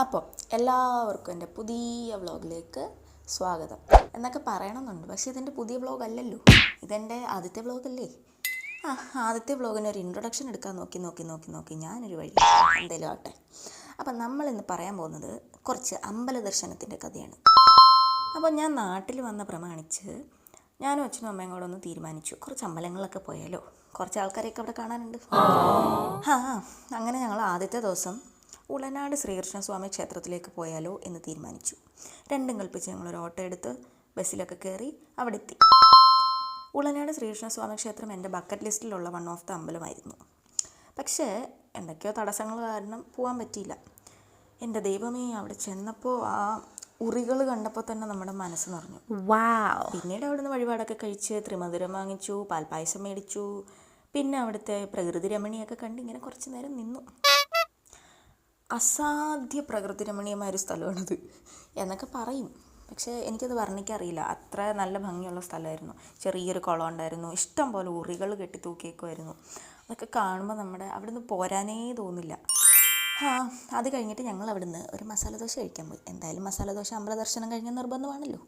അപ്പോൾ എല്ലാവർക്കും എന്റെ പുതിയ വ്ളോഗിലേക്ക് സ്വാഗതം. എന്നൊക്കെ പറയണമെന്നുണ്ട്. പക്ഷേ ഇതെന്റെ പുതിയ വ്ളോഗ് അല്ലല്ലോ ഇതെന്റെ ആദ്യത്തെ വ്ളോഗല്ലേ ആ ആദ്യത്തെ വ്ളോഗിന് ഒരു ഇൻട്രൊഡക്ഷൻ എടുക്കാൻ നോക്കി നോക്കി നോക്കി നോക്കി ഞാനൊരു വഴി എന്തെങ്കിലും ആട്ടെ അപ്പം നമ്മൾ ഇന്ന് പറയാൻ പോകുന്നത് കുറച്ച് അമ്പല ദർശനത്തിന്റെ കഥയാണ്. അപ്പോൾ ഞാൻ നാട്ടിൽ വന്ന പ്രമാണിച്ച് ഞാനും അച്ഛനും അമ്മയും കൂടെ ഒന്ന് തീരുമാനിച്ചു. കുറച്ച് അമ്പലങ്ങളൊക്കെ പോയാലോ? കുറച്ച് ആൾക്കാരെയൊക്കെ അവിടെ കാണാനുണ്ട്. ആ അങ്ങനെ ഞങ്ങൾ ആദ്യത്തെ ദിവസം ഉളനാട് ശ്രീകൃഷ്ണസ്വാമി ക്ഷേത്രത്തിലേക്ക് പോയാലോ എന്ന് തീരുമാനിച്ചു. രണ്ടും കൽപ്പിച്ച് ഞങ്ങളൊരു ഓട്ടോ എടുത്ത് ബസ്സിലൊക്കെ കയറി അവിടെ എത്തി ഉളനാട് ശ്രീകൃഷ്ണസ്വാമി ക്ഷേത്രം എന്റെ ബക്കറ്റ് ലിസ്റ്റിലുള്ള വൺ ഓഫ് ദ അമ്പലമായിരുന്നു. പക്ഷേ എന്തൊക്കെയോ തടസ്സങ്ങൾ കാരണം പോകാൻ പറ്റിയില്ല. എന്റെ ദൈവമേ അവിടെ ചെന്നപ്പോൾ ആ ഉറികൾ കണ്ടപ്പോൾ തന്നെ നമ്മുടെ മനസ്സ് നിറഞ്ഞു. വാവ്. പിന്നീട് അവിടുന്ന് വഴിപാടൊക്കെ കഴിച്ച് ത്രിമധുരം വാങ്ങിച്ചു പാൽപ്പായസം മേടിച്ചു. പിന്നെ അവിടുത്തെ പ്രകൃതി രമണിയൊക്കെ കണ്ട് ഇങ്ങനെ കുറച്ച് നേരം നിന്നു. അസാധ്യ പ്രകൃതി രമണീയമായ ഒരു സ്ഥലമാണത്. എന്നൊക്കെ പറയും. പക്ഷേ എനിക്കത് വർണിക്കറിയില്ല. അത്ര നല്ല ഭംഗിയുള്ള സ്ഥലമായിരുന്നു. ചെറിയൊരു കുളം ഉണ്ടായിരുന്നു. ഇഷ്ടം പോലെ ഉറികൾ കെട്ടി തൂക്കിയേക്കുമായിരുന്നു. അതൊക്കെ കാണുമ്പോൾ നമ്മുടെ അവിടുന്ന് പോരാനേ തോന്നില്ല. ആ അത് കഴിഞ്ഞിട്ട് ഞങ്ങൾ അവിടുന്ന് ഒരു മസാല ദോശ കഴിക്കാൻ പോയി. എന്തായാലും മസാല ദോശ അമ്പല ദർശനം കഴിഞ്ഞ നിർബന്ധമാണല്ലോ.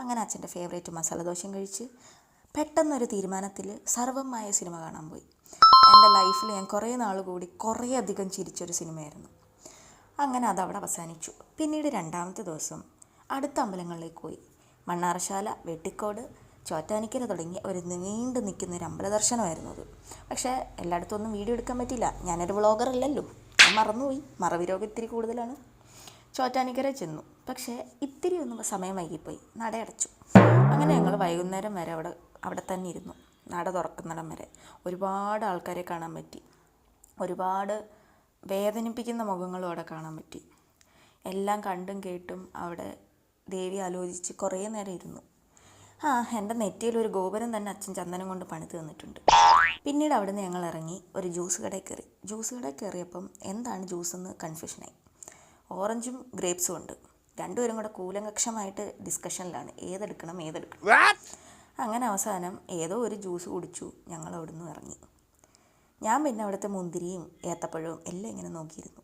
അങ്ങനെ അച്ഛന്റെ ഫേവറേറ്റ് മസാല ദോശയും കഴിച്ച് പെട്ടെന്നൊരു തീരുമാനത്തിൽ സർവമായ സിനിമ കാണാൻ പോയി. എന്റെ ലൈഫിൽ ഞാൻ കുറേ നാൾ കൂടി കുറേ അധികം ചിരിച്ചൊരു സിനിമയായിരുന്നു. അങ്ങനെ അതവിടെ അവസാനിച്ചു. പിന്നീട് രണ്ടാമത്തെ ദിവസം അടുത്ത അമ്പലങ്ങളിലേക്ക് പോയി. മണ്ണാറശാല വെട്ടിക്കോട് ചോറ്റാനിക്കര തുടങ്ങി ഒരു നീണ്ടു നിൽക്കുന്ന ഒരു അമ്പല ദർശനമായിരുന്നു അത്. പക്ഷേ എല്ലായിടത്തും ഒന്നും വീഡിയോ എടുക്കാൻ പറ്റില്ല ഞാനൊരു വ്ളോഗർ അല്ലല്ലോ. ഞാൻ മറന്നുപോയി. മറവിരോഗം ഇത്തിരി കൂടുതലാണ്. ചോറ്റാനിക്കര ചെന്നു. പക്ഷേ ഇത്തിരി ഒന്ന് സമയം വൈകിപ്പോയി. നട അടച്ചു അങ്ങനെ ഞങ്ങൾ വൈകുന്നേരം വരെ അവിടെ അവിടെ തന്നെ ഇരുന്നു. നട തുറക്കുന്നിടം വരെ. ഒരുപാട് ആൾക്കാരെ കാണാൻ പറ്റി. ഒരുപാട് വേദനിപ്പിക്കുന്ന മുഖങ്ങളും അവിടെ കാണാൻ പറ്റി. എല്ലാം കണ്ടും കേട്ടും അവിടെ ദേവി ആലോചിച്ച് കുറേ നേരം ഇരുന്നു. ആ എന്റെ നെറ്റിയിൽ ഒരു ഗോപുരം തന്നെ അച്ഛൻ ചന്ദനം കൊണ്ട് പണിത് തന്നിട്ടുണ്ട്. പിന്നീട് അവിടുന്ന് ഞങ്ങൾ ഇറങ്ങി ഒരു ജ്യൂസ് കടയിൽ കയറി. ജ്യൂസ് കടയിൽ കയറിയപ്പം എന്താണ് ജ്യൂസ് എന്ന് കൺഫ്യൂഷനായി ഓറഞ്ചും ഗ്രേപ്സും ഉണ്ട്. രണ്ടുപേരും കൂടെ കൂലങ്കക്ഷമായിട്ട് ഡിസ്കഷനിലാണ് ഏതെടുക്കണം ഏതെടുക്കണം. അങ്ങനെ അവസാനം ഏതോ ഒരു ജ്യൂസ് കുടിച്ചു ഞങ്ങൾ അവിടുന്ന് ഇറങ്ങി. ഞാൻ പിന്നെ അവിടുത്തെ മുന്തിരിയും ഏത്തപ്പഴവും എല്ലാം ഇങ്ങനെ നോക്കിയിരുന്നു.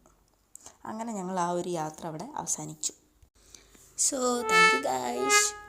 അങ്ങനെ ഞങ്ങൾ ആ ഒരു യാത്ര അവിടെ അവസാനിച്ചു. So thank you guys